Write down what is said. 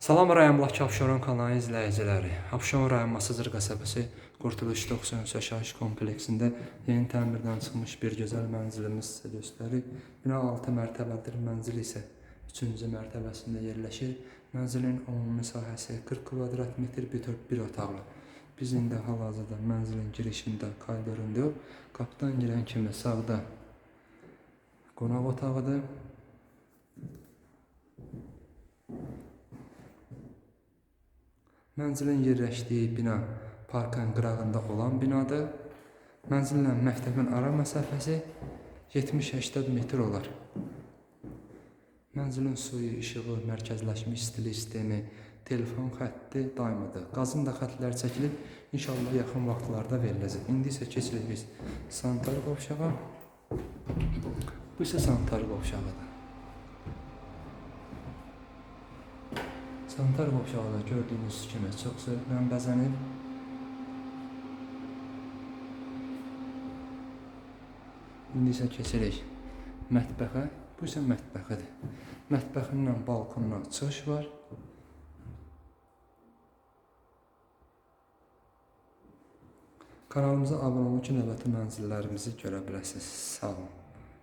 Salam rayon Bakı Abşeron kanalı izləyiciləri. Abşeron rayon Masazır qəsəbəsi Qurtuluş 93 yaşayış kompleksində yeni təmirdən çıxmış bir gözəl mənzilimiz sizə göstərir. Bina 6 mərtəbədir, mənzil isə 3-cü mərtəbəsində yerləşir. Mənzilin ümumi sahəsi 40 kvadrat metr, bir tört bir otaqlı. Biz indi hal-hazırda mənzilin girişində koridorunda qapıdan girən kimi sağda qonaq otağıdır. Mənzilin yerləşdiyi bina parkın qırağında olan binadır. Mənzillə məktəbin ara məsafəsi 70-80 metr olar. Mənzilin suyu, işığı, mərkəzləşmiş stili sistemi, telefon xətti daimidir. Qazın da xəttlər çəkilib, inşallah yaxın vaxtlarda veriləcək. İndi isə keçirik biz sanitar qovşağa. Bu isə sanitar qovşağıdır. Sanitar qovşağı da gördüyünüz kimi çox zövqlə bəzənib. İndi isə keçirik mətbəxə. Bu isə mətbəxidir. Mətbəxindən balkondan çıxış var. Kanalımıza abunə olun ki, növbəti mənzillərimizi görə biləsiniz. Sağ olun.